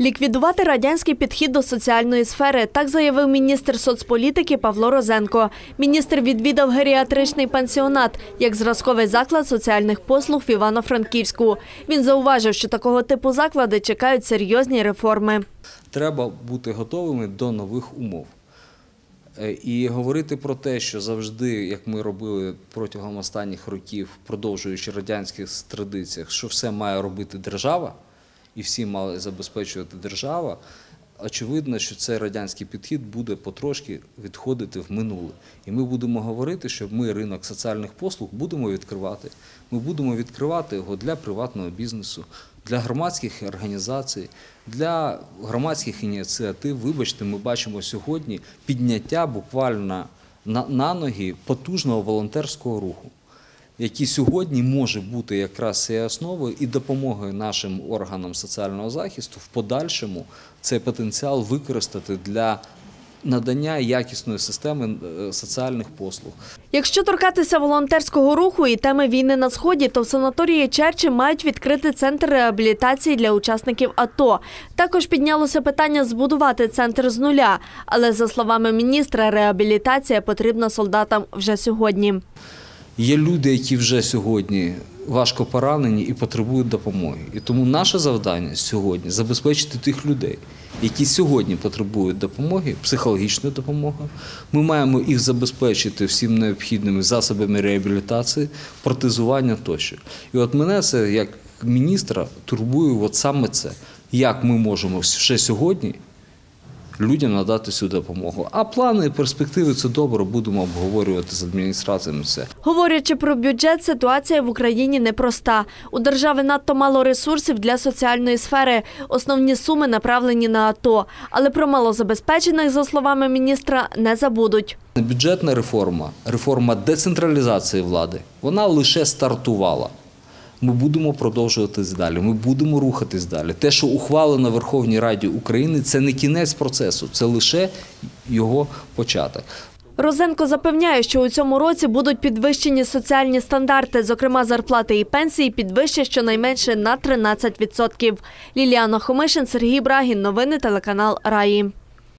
Ліквідувати радянський підхід до соціальної сфери, так заявив міністр соцполітики Павло Розенко. Міністр відвідав геріатричний пансіонат як зразковий заклад соціальних послуг в Івано-Франківську. Він зауважив, що такого типу заклади чекають серйозні реформи. треба бути готовими до нових умов. Е, І говорити про те, що завжди, як ми робили протягом останніх років, продовжуючи радянських традиціях, що все має робити держава, і всі мали забезпечувати держава. Очевидно, що цей радянський підхід буде потрошки відходити в минуле. І ми будемо говорити, що ми ринок соціальних послуг будемо відкривати. Ми будемо відкривати його для приватного бізнесу, для громадських організацій, для громадських ініціатив. Вибачте, ми бачимо сьогодні підняття буквально на, ноги потужного волонтерського руху, який сьогодні може бути якраз цією основою і допомогою нашим органам соціального захисту в подальшому цей потенціал використати для надання якісної системи е, соціальних послуг. Якщо торкатися волонтерського руху і теми війни на сході, то в санаторії Черчі мають відкрити центр реабілітації для учасників АТО. Також піднялося питання збудувати центр з нуля. Але за словами міністра, реабілітація потрібна солдатам вже сьогодні. Є люди, які вже сьогодні важко поранені і потребують допомоги. І тому наше завдання сьогодні забезпечити тих людей, які сьогодні потребують допомоги, психологічної допомоги. Ми маємо їх забезпечити всім необхідними засобами реабілітації, протезування тощо. І от мене це як міністра турбує от саме це, як ми можемо ще сьогодні людям надати цю допомогу. А плани і перспективи це добре, будемо обговорювати з адміністраціями це. Говорячи про бюджет, ситуація в Україні непроста. У держави надто мало ресурсів для соціальної сфери. Основні суми направлені на АТО. Але про малозабезпечених, за словами міністра, не забудуть. Бюджетна реформа, реформа децентралізації влади, вона лише стартувала. Ми будемо продовжуватись далі. Ми будемо рухатись далі. Те, що ухвалено Верховній Раді України, це не кінець процесу, це лише його початок. Розенко запевняє, що у цьому році будуть підвищені соціальні стандарти, зокрема зарплати і пенсії підвищать щонайменше на 13%. Ліліана Хомишин, Сергій Брагін. Новини телеканал Раї.